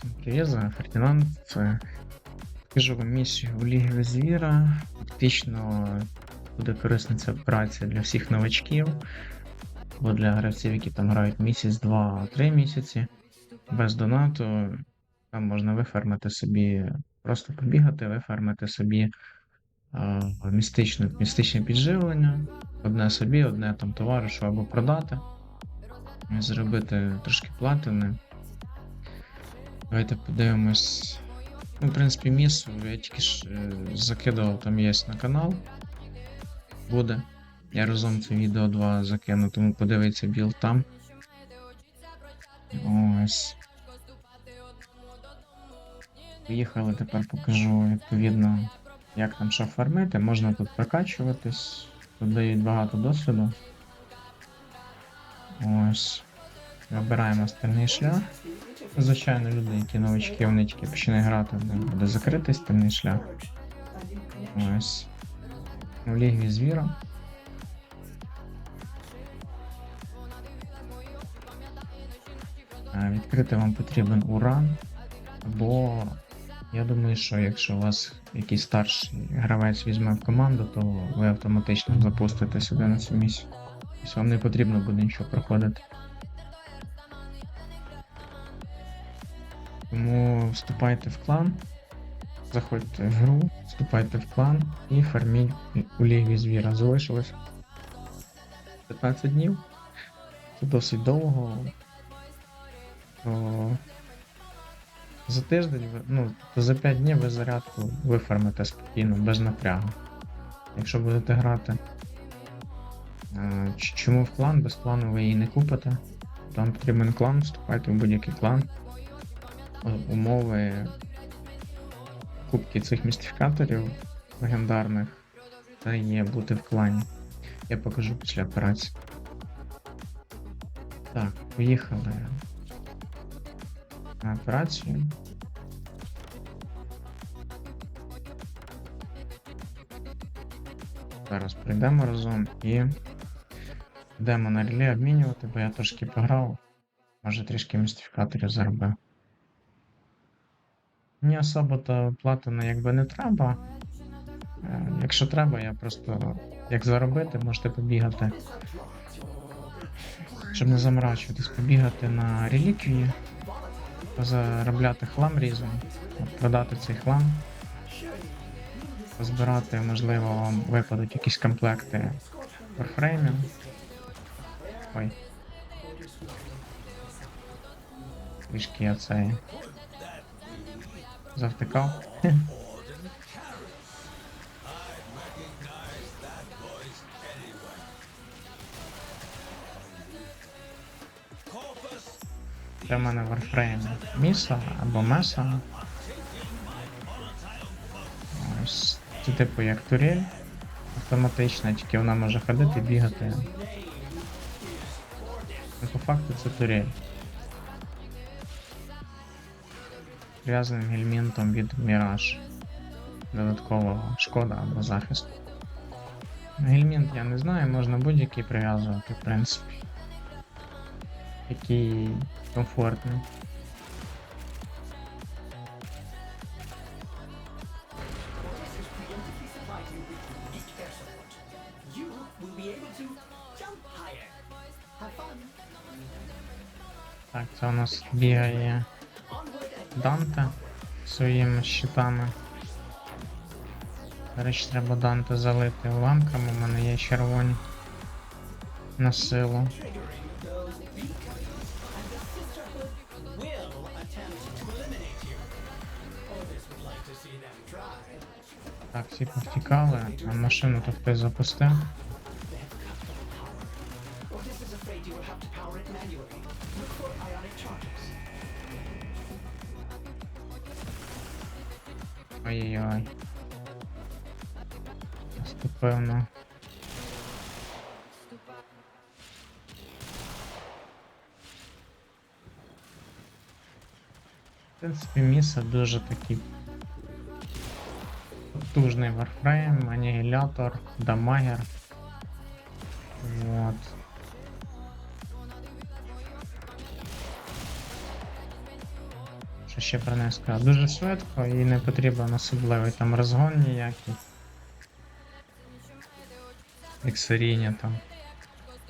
Привет, за Фердинанд. Це вам місію у Лігі Звіра. Фактично буде корисна ця операція для всіх новачків, або для гравців, які там грають місяць, два, три місяці. Без донату. Там можна вифармити собі, просто побігати, вифармити собі а, містичне, містичне підживлення. Одне собі, одне там товаришу або продати. Зробити трошки платини. Давайте подивимось. Ну, в принципі, місу я тільки ж е, закидував, там є на канал. Буде. Я разом це відео 2 закину, тому подивіться білд там. Ось. Поїхали, тепер покажу відповідно, як там що фармити. Можна тут прокачуватись, тут дають багато досвіду. Ось. Вибираємо стальний шлях. Звичайно, люди, які новички, вони тільки починають грати, в них буде закритий стальний шлях. Ось. У лігві звіра. Відкрити вам потрібен уран. Або я думаю, що якщо у вас якийсь старший гравець візьме в команду, то ви автоматично запустите сюди на цю місію. Тобто вам не потрібно буде нічого проходити. Вступайте в клан, заходьте в гру, вступайте в клан і фарміть у лігві звіра. Залишилось 15 днів. Це досить довго. То за тиждень, ну, то за 5 днів ви зарядку вифармите спокійно, без напрягу. Якщо будете грати. Е, Чому в клан? Без клану ви її не купите. Там потрібен клан, вступайте в будь-який клан. Умови кубки цих містифікаторів легендарних це є бути в клані. Я покажу після операції. Так, поїхали на операцію. Зараз прийдемо разом і йдемо на реле обмінювати, бо я трошки пограв. Може трішки містифікаторів заробив. Мені особо то платина якби не треба. Е, Якщо треба, я просто як заробити, можете побігати. Щоб не заморачуватись, побігати на реліквії, заробляти хлам різом, продати цей хлам, позбирати, можливо, вам випадуть якісь комплекти Warframe. Ой. Трішки я цей завтикав. Це в мене Warframe Міса або Меса. Ось це типу як турель автоматична, тільки вона може ходити, бігати. Ну, по факту це турель. Прив'язаним елементом від Mirage. Додаткового шкода або захист. Елемент я не знаю, можна будь-який прив'язувати, в принципі. Який комфортний. You will be able to jump higher. Have fun. Так, це у нас бігає Onward and Данте своїми щитами. До речі, треба Данте залити уламками, у мене є червоні на силу. Так, всі повтікали, машину то хтось запустив. Ой-ой-ой. Наступив на. В принципі, міса дуже такий потужний варфрейм, анігілятор, дамагер. Ще про. Дуже швидко і не потрібен особливий там розгон ніякий. Ексеріння там.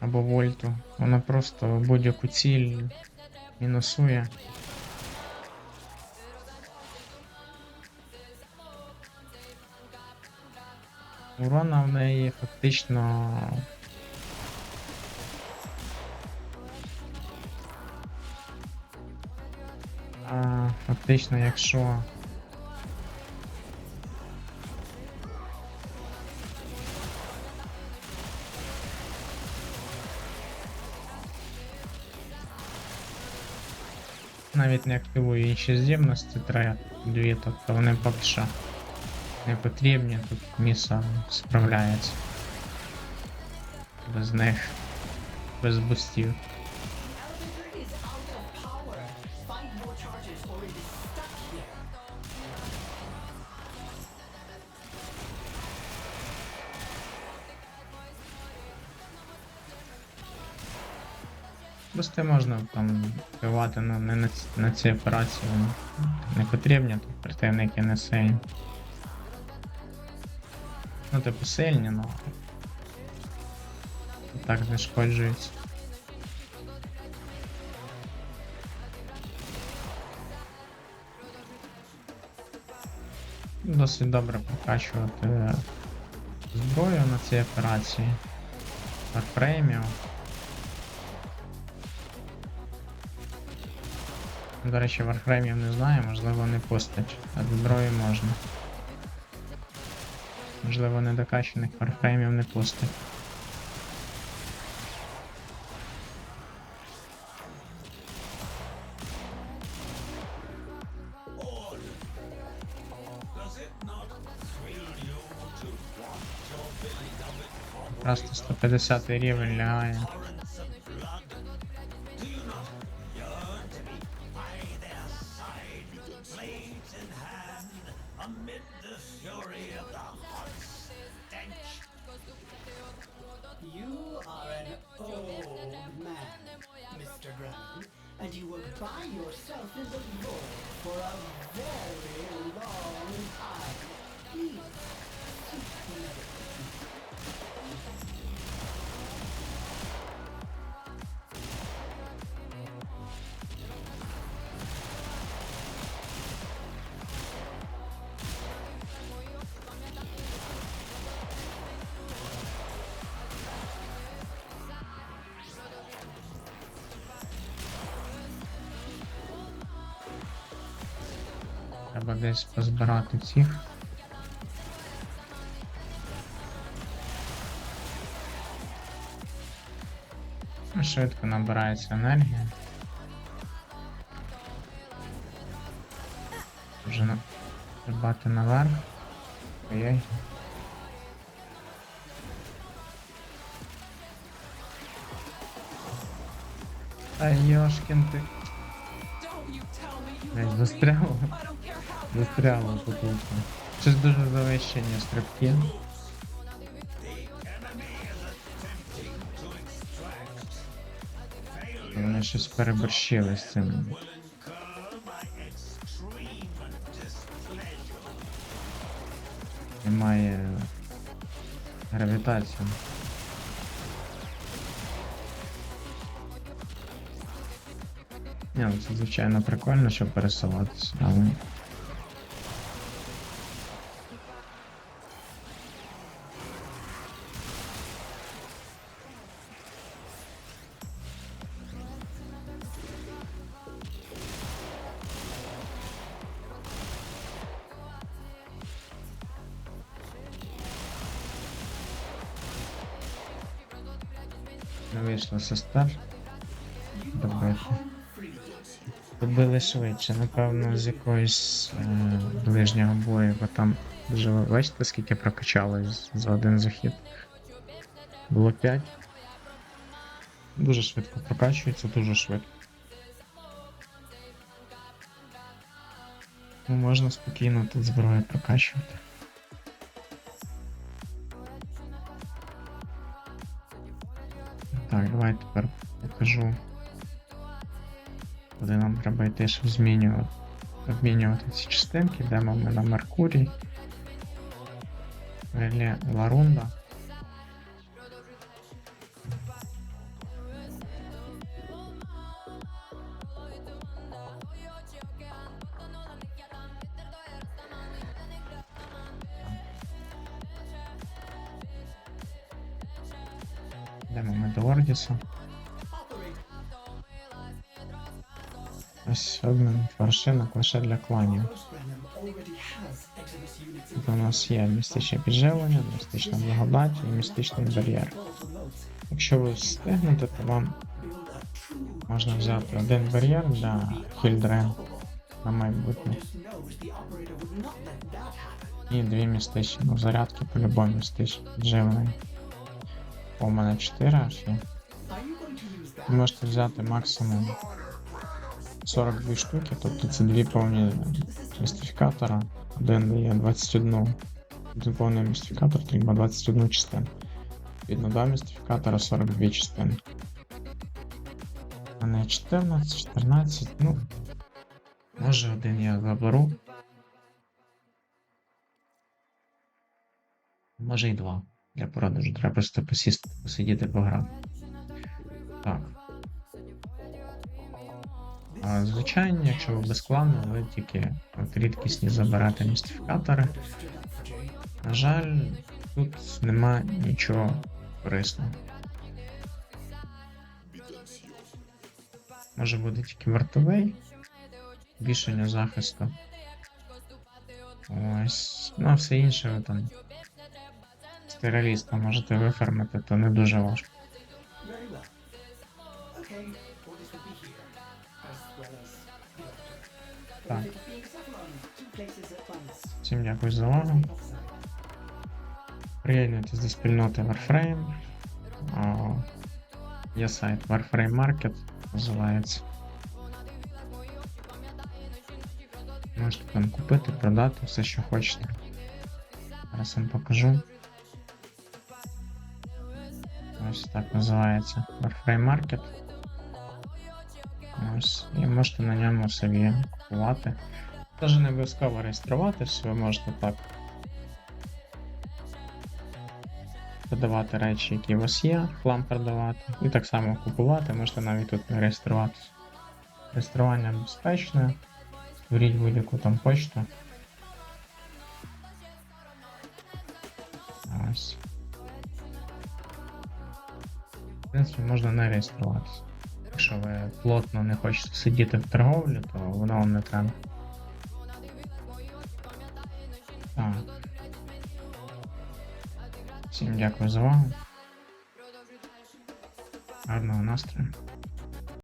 Або вольту. Вона просто будь-яку ціль мінусує. Урона в неї фактично. А, фактично, якщо. Навіть не активую інші здібності, треба дві, тобто вони поки що не потрібні, тут міса справляється. Без них. Без бустів. Бусти можна там впливати ну, не на, ці- на ці операції. Не потрібні, тут противники не сильні. Ну, типу сильні, ну. Так знешкоджуються. Досить добре прокачувати зброю на цій операції. Варфреймів. До речі, варфреймів не знаю, можливо не пустять, а зброю можна. Можливо, недокачаних варфреймів не пустять. Просто 150 рівень лягає. And you will buy yourself in the Lord for a very long time. Please, Треба десь позбирати цих. Ну, Швидко набирається енергія. Вже на... стрибати наверх. Ой-ой. Та йошкін ти. Блядь, застряло. Застряло тут. Щось дуже завищені стрибки. Вони щось переборщили з цим. Немає гравітації. Ні, ну це звичайно прикольно, щоб пересуватися, але. Вийшло сестер. Добре. Побили швидше, напевно, з якоїсь е, ближнього бою, бо там дуже бачите, скільки прокачалось за один захід. Було 5. Дуже швидко прокачується, дуже швидко. Ну, можна спокійно тут зброю прокачувати. Так, давай тепер покажу. Куди нам треба йти, щоб змінювати. обмінювати ці частинки, йдемо ми на Меркурій. Реле Ларунда. Йдемо ми до Ордіса. Ось обмін фаршинок лише для кланів. У нас є містичне підживлення, містична благодать і містичний бар'єр. Якщо ви встигнете, то вам можна взяти один бар'єр для хільдрен на майбутнє і дві містичні ну, зарядки по-любому містичні підживлення. У мене 4 аж є. Are you going to use that? Ви можете взяти максимум 42 штуки, тобто це дві повні містифікатора. Один дає 21. Один повний містифікатор треба 21 частину. Відно два містифікатора 42 частини. А не 14, 14, ну. Може один я заберу. Може і два. Для продажу. Треба просто посісти, посидіти пограти. Так. А, звичайно, якщо ви без клану, ви тільки рідкісні заберете містифікатори. На жаль, тут нема нічого корисного. Може буде тільки вартовий, більшення захисту. Ось. Ну, а все інше там. Терориста можете вифармити, то не дуже важко. Так. Всім дякую за увагу. Приєднуйтесь до спільноти Warframe. А, Є сайт Warframe Market, називається. Можете там купити, продати все, що хочете. Зараз вам покажу. Ось так називається Warframe Market. Ось. І можете на ньому собі купувати. Теж не обов'язково реєструватись, ви можете так продавати речі, які у вас є, хлам продавати, і так само купувати, можете навіть тут реєструватися. Реєстрування безпечне, створіть будь-яку там почту. Принципі, можна не реєструватися. Якщо ви плотно не хочете сидіти в торговлі, то воно вам не треба. Так. Всім дякую за увагу. Гарного настрою.